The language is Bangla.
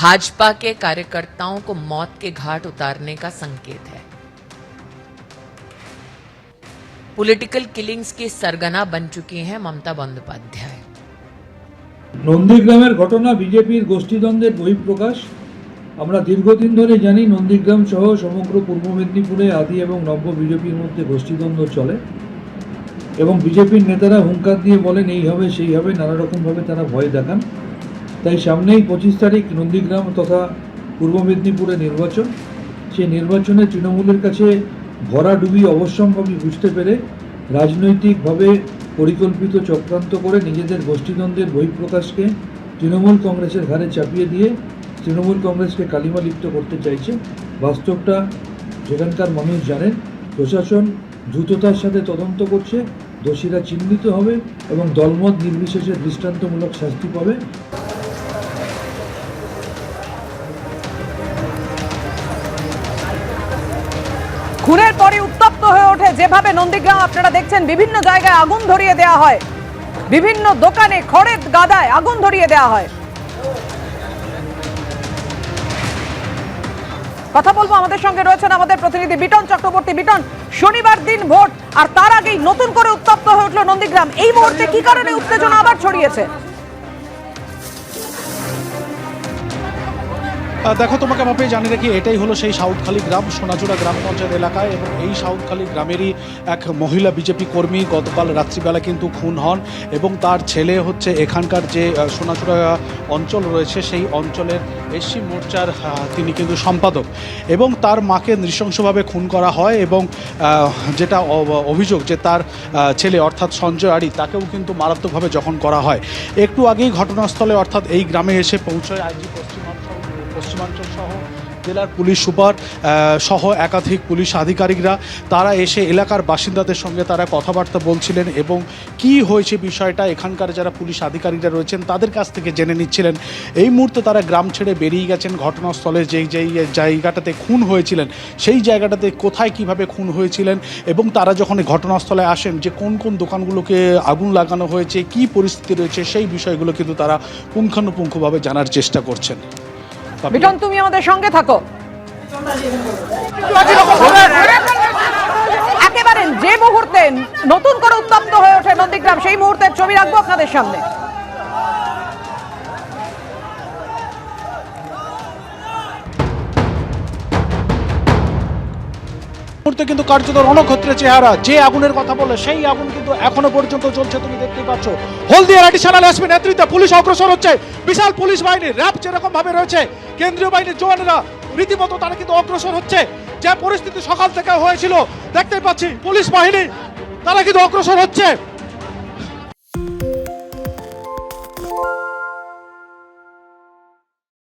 भाजपा के कार्यकर्ताओं को मौत के घाट उतारने का संकेत है पॉलिटिकल किलिंग्स की सरगना बन चुकी हैं ममता बंदोपाध्याय নন্দীগ্রামের ঘটনা বিজেপির গোষ্ঠীদ্বন্দ্বের বহিঃপ্রকাশ আমরা দীর্ঘদিন ধরে জানি নন্দীগ্রাম সহ সমগ্র পূর্ব মেদিনীপুরে আদি এবং নব্য বিজেপির মধ্যে গোষ্ঠীদ্বন্দ্ব চলে এবং বিজেপির নেতারা হুঙ্কার দিয়ে বলেন এই হবে সেই হবে নানা রকমভাবে তারা ভয় দেখান তাই সামনেই পঁচিশ তারিখ নন্দীগ্রাম তথা পূর্ব মেদিনীপুরে নির্বাচন। সেই নির্বাচনে তৃণমূলের কাছে ভরাডুবি অবশ্যম্ভাবী বুঝতে পেরে রাজনৈতিকভাবে পরিকল্পিত চক্রান্ত করে নিজেদের গোষ্ঠীদ্বন্দ্বের বহিঃপ্রকাশকে তৃণমূল কংগ্রেসের ঘাড়ে চাপিয়ে দিয়ে তৃণমূল কংগ্রেসকে কালিমা লিপ্ত করতে চাইছে। বাস্তবটা সেখানকার মানুষ জানেন, প্রশাসন দ্রুততার সাথে তদন্ত করছে, দোষীরা চিহ্নিত হবে এবং দলমত নির্বিশেষে দৃষ্টান্তমূলক শাস্তি পাবে। যেভাবে নন্দীগ্রাম আপনারা দেখছেন, বিভিন্ন জায়গায় আগুন ধরিয়ে দেওয়া হয়। বিভিন্ন দোকানে খড়ের গাদায় আগুন ধরিয়ে দেওয়া হয়। কথা বলব আমাদের সঙ্গে রয়েছেন আমাদের প্রতিনিধি বিটন চক্রবর্তী। বিটন, শনিবার দিন ভোট, আর তার আগেই নতুন করে উত্তপ্ত হয়ে উঠল নন্দীগ্রাম। এই মুহূর্তে কি কারণে উত্তেজনা আবার ছড়িয়েছে? দেখো তোমাকে মাপে জানিয়ে রাখি এটাই হলো সেই সাউথখালী গ্রাম সোনাচূড়া গ্রাম পঞ্চায়েত এলাকায় এবং এই সাউথখালী গ্রামেরই এক মহিলা বিজেপি কর্মী গতকাল রাত্রিবেলা কিন্তু খুন হন এবং তার ছেলে হচ্ছে এখানকার যে আহ, সোনাচূড়া অঞ্চল রয়েছে সেই অঞ্চলের এসসি মোর্চার তিনি কিন্তু সম্পাদক। এবং তার মাকে নৃশংসভাবে খুন করা হয় এবং যেটা অভিযোগ যে তার ছেলে অর্থাৎ সঞ্জয় আড়ি তাকেও কিন্তু মারাত্মকভাবে যখন করা হয়। একটু আগেই ঘটনাস্থলে অর্থাৎ এই গ্রামে এসে পৌঁছয় আইজি পশ্চিমাঞ্চল পশ্চিমাঞ্চল সহ জেলার পুলিশ সুপার সহ একাধিক পুলিশ আধিকারিকরা, তারা এসে এলাকার বাসিন্দাদের সঙ্গে তারা কথাবার্তা বলছিলেন এবং কি হয়েছে বিষয়টা এখানকার যারা পুলিশ আধিকারিকরা রয়েছেন তাদের কাছ থেকে জেনে নিচ্ছিলেন। এই মুহূর্তে তারা গ্রাম ছেড়ে বেরিয়ে গেছেন, ঘটনাস্থলে যেই যেই জায়গাটাতে খুন হয়েছিলেন, সেই জায়গাটাতে কোথায় কীভাবে খুন হয়েছিলেন এবং তারা যখন ঘটনাস্থলে আসেন যে কোন কোন দোকানগুলোকে আগুন লাগানো হয়েছে, কি পরিস্থিতি রয়েছে, সেই বিষয়গুলো কিন্তু তারা পুঙ্খানুপুঙ্খভাবে জানার চেষ্টা করছেন। বিটন তুমি আমাদের সঙ্গে থাকো। একেবারে যে মুহূর্তে নতুন করে উত্তপ্ত হয়ে ওঠে নন্দীগ্রাম, সেই মুহূর্তের ছবি রাখব আপনাদের সামনে। মুহূর্তে কিন্তু কার্যত রণক্ষেত্রের চেহারা, যে আগুনের কথা বলে সেই আগুন কিন্তু এখনও পর্যন্ত চলছে তুমি দেখতেই পাচ্ছ। হলদিয়ার অ্যাডিশনাল এসপি নেতৃত্বে পুলিশ অগ্রসর হচ্ছে। বিশাল পুলিশ বাহিনী র্যাব যেরকম ভাবে রয়েছে, কেন্দ্রীয় বাহিনীর জওয়ানেরা রীতিমতো তারা কিন্তু অগ্রসর হচ্ছে। যে পরিস্থিতি সকাল থেকে হয়েছিল, দেখতেই পাচ্ছি পুলিশ বাহিনী, তারা কিন্তু অগ্রসর হচ্ছে।